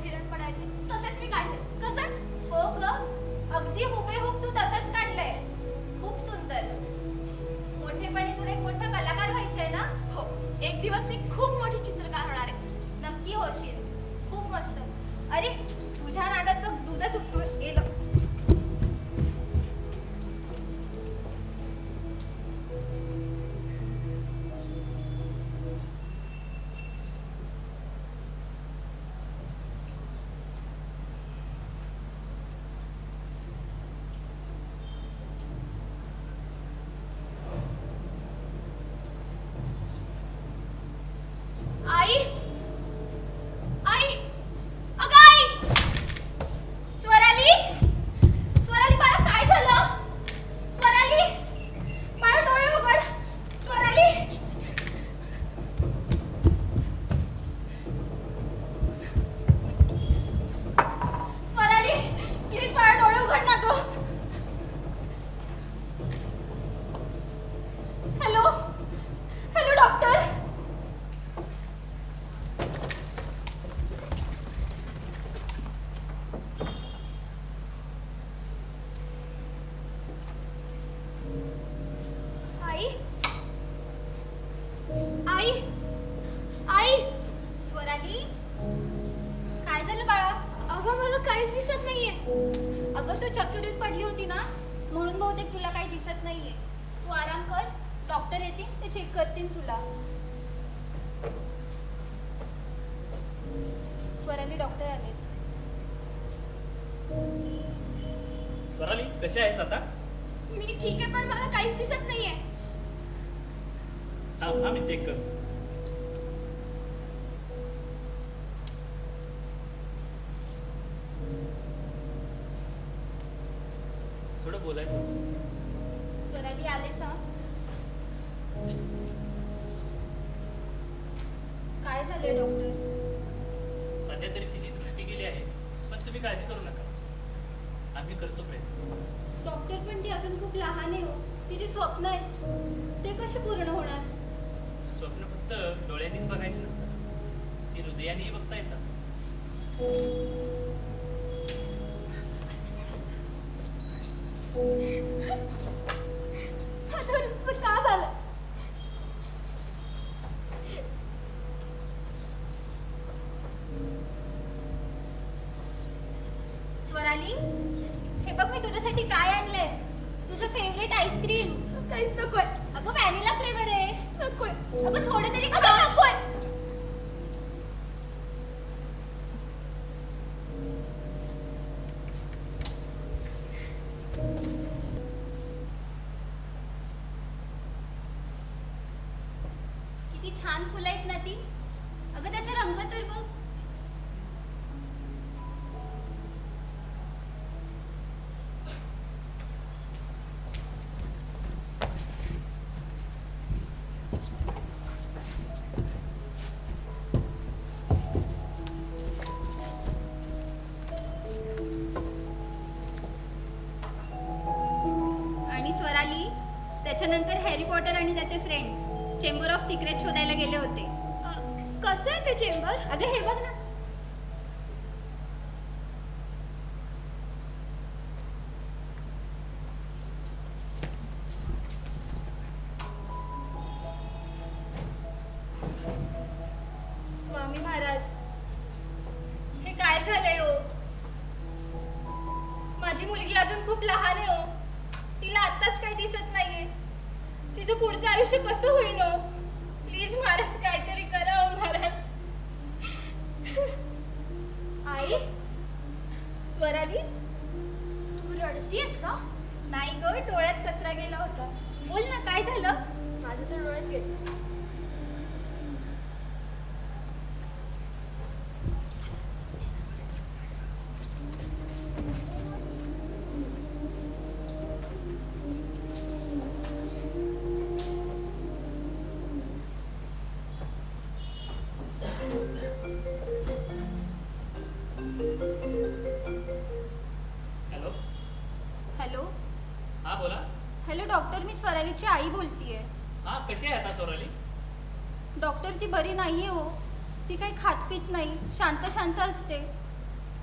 सूर्यकिरण पडायचे तसेच मी काढले. कसं? हो ग अगदी हुबेहूब तू तसंच काढलंय. खूप सुंदर. मोठेपणी तुला एक मोठं कलाकार व्हायचंय ना? हो एक दिवस मी खूप मोठी चित्रकार होणार आहे. नक्की होशील. खूप मस्त. अरे तुझ्या नादात बघ दूधच उकतू गेलं. अगं मला काहीच दिसत नाहीये. अगं तू चक्करीत पडली होती ना? म्हणून बहुतेक तुला काही दिसत नाहीये. तू आराम कर. डॉक्टर येतील ते चेक करतील तुला. स्वराली डॉक्टर आले. स्वराली कशी आहेस आता? मी ठीक आहे पण मला काहीच दिसत नाहीये. थांब हा मी चेक करतो. तुम्ही काळजी करू नका. आम्ही करतो प्रयत्न. डॉक्टर पण ती अजून खूप लहान आहे हो. तिची स्वप्न आहेत. ते कसे पूर्ण होणार? स्वप्न फक्त डोळ्यांनीच बघायचं नसतं. ती हृदयानेही बघता येतात माझ्यावर तुझं का झालं स्वराली हे बघ मी तुझ्यासाठी काय आणलंय? तुझं फेवरेट आईस्क्रीम काहीच नकोय. अगं व्हॅनिला फ्लेवर आहे. नकोय. अगं थोडं तरी अगं. नकोय. किती छान फुलं आहेत ना ती. अगं त्याचा रंग तर बघ. पॉटर आणि त्याचे फ्रेंड्स चेंबर ऑफ सिक्रेट शोधायला गेले होते. कसं आहे ते चेंबर अगं हे बघ ना. स्वामी महाराज हे काय झालंय हो? माझी मुलगी अजून खूप लहान आहे हो तिला आत्ताच काही दिसत नाहीये तिचं पुढचं आयुष्य कसं होईल हो? प्लीज महाराज काहीतरी करा हो महाराज. आई स्वराली तू रडतीयस का? नाही ग डोळ्यात कचरा गेला होता. बोल ना काय झालं? माझं तर डोळेच गेलं. डॉक्टर मी स्वरालीची आई बोलतीये. हा कशी आहे आता स्वराली? डॉक्टर ती बरी नाहीये हो. ती काही खात पित नाही शांत शांत असते.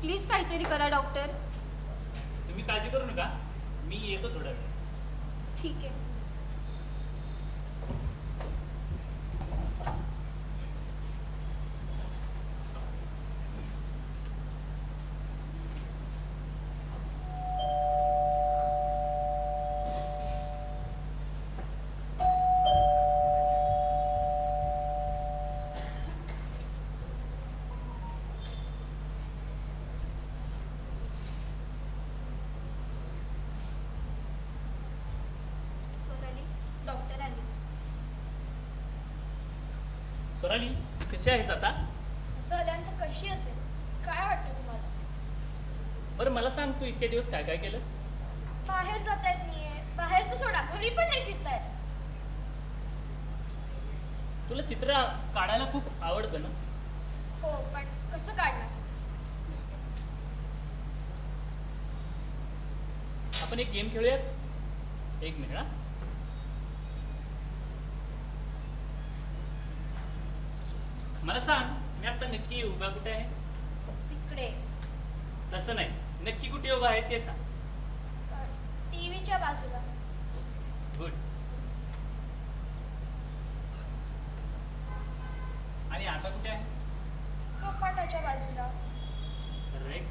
प्लीज काहीतरी करा डॉक्टर. तुम्ही काळजी करू नका. मी येतो थोड्या वेळ ठीक आहे. स्वराली कशी आहेस आता? आल्यानंतर कशी असेल? काय वाटतं तुम्हाला? बरं मला सांग तू इतके दिवस काय काय केलंस? बाहेर जाता येत नाहीये. बाहेरचं सोडा. घरी पण नाही फिरतायत. तुला चित्र काढायला खूप आवडतं ना? हो पण कसं काढणार? आपण एक गेम खेळूयात? एक मिनिट हा. मला सांग मी आता नक्की उभा कुठे आहे? तिकडे. तसं नाही. नक्की कुठे उभा आहे ते सांग. टीव्हीच्या बाजूला. गुड. आणि आता कुठे आहे? कपाटाच्या बाजूला. करेक्ट.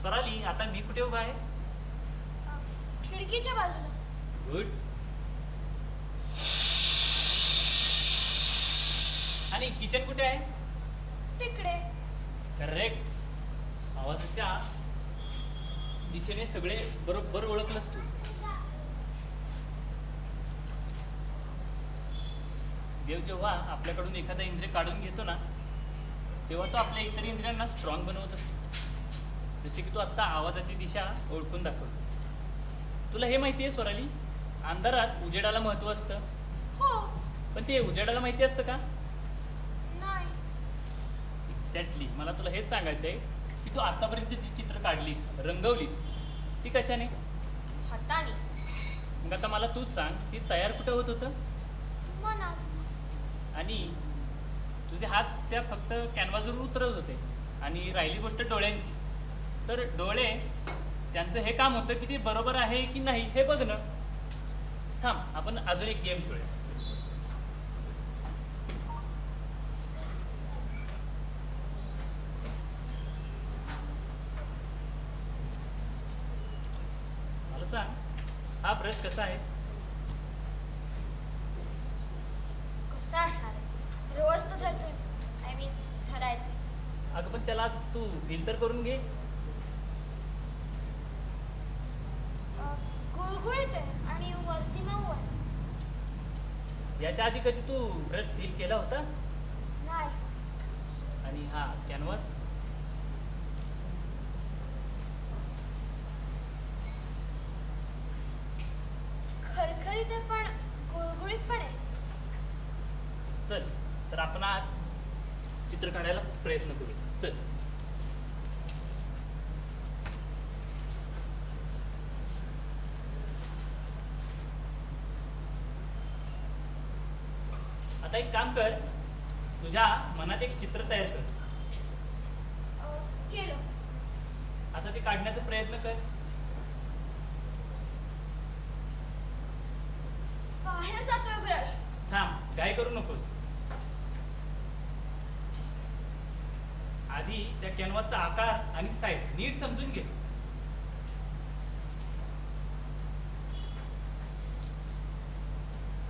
स्वराली आता मी कुठे उभा आहे? अ, खिडकीच्या बाजूला. गुड. आणि किचन कुठे आहे? तिकडे. करेक्ट आवाजाच्या दिशेने सगळे बरोबर ओळखलंस तू. देव जेव्हा आपल्याकडून एखादा इंद्रिय काढून घेतो ना तेव्हा तो आपल्या इतर इंद्रियांना स्ट्रॉंग बनवत असतो. जसे की तू आत्ता आवाजाची दिशा ओळखून दाखवलीस. तुला हे माहिती आहे स्वराली? अंधारात उजेडाला महत्त्व असतं. हो. पण ते उजेडाला माहिती असतं का? एक्झॅक्टली मला तुला हेच सांगायचं आहे की तू आतापर्यंत जी चित्र काढलीस रंगवलीस ती कशाने? हाताने. मग आता मला तूच सांग ती तयार कुठं होत होतं? मनात. आणि तुझे हात त्या फक्त कॅनव्हासवर उतरत होते आणि राहिली गोष्ट डोळ्यांची. तर डोळे त्यांचं हे काम होतं की ते बरोबर आहे की नाही हे बघणं. थांब आपण अजून एक गेम खेळूया मला सांग हा ब्रश कसा आहे? कसा असणार आहे? रोज तर धरतोय. आय मीन धरायचे. अगं पण त्याला आज तू बिल तर करून घे. गुळगुळीत आहे आणि वरती मऊ आहे. याच्या आधी कधी तू ब्रश फील केला होतास? नाही. आणि हा कॅनव्हास? आहे पण गुळगुळीत पण आहे. चल तर आपण आज चित्र काढायला प्रयत्न करूया. चल. आता एक काम कर तुझ्या मनात एक चित्र तयार कर. अ, केलं. आता ते काढण्याचा प्रयत्न कर बाहेर जातोय ब्रश थांब काय करू नकोस आधी त्या कॅनव्हासचा आकार आणि साईज नीट समजून घे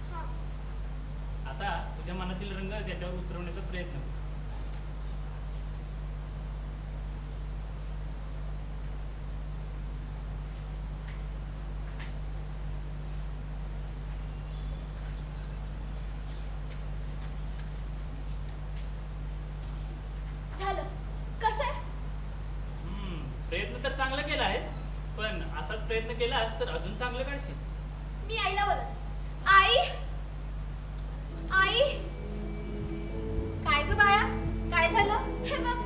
हा आता तुझ्या मनातील रंग त्याच्यावर उतरवण्याचा प्रयत्न कर झालं कसं आहे हम्म, प्रयत्न तर चांगला केला आहेस पण असाच प्रयत्न केलास तर अजून चांगलं काढशील. मी आईला बोलत आई? आई? काय ग बाळा? काय झालं? हे बघ.